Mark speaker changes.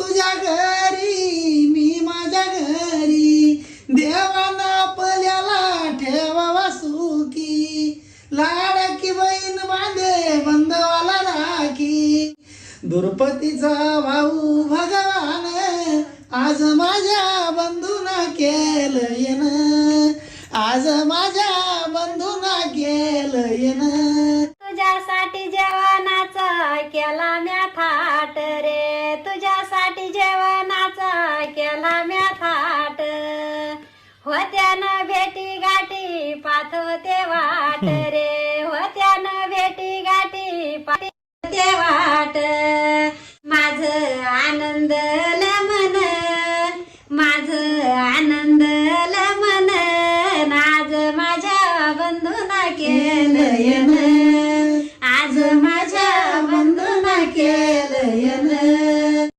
Speaker 1: तुझ्या घरी मी माझ्या घरी. देवाना आपल्याला ठेवावा सुखी. लाडकी बहीण बांधे बंधवाला राखी. दुर्पतीचा भाऊ भगवान आज माझ्या बंधूना केलं आज माझ्या बंधूना केलं येन
Speaker 2: तुझ्यासाठी जेवणाचा केला म्या केला म्या थाट. होत्यानं भेटी गाठी पाथवते वाट रे. होत्यानं भेटी गाठी पाथवते वाट. माझ आनंद लमन माझ आनंद लमन आज माझ्या बंधूना केलं आज माझ्या बंधूना केलं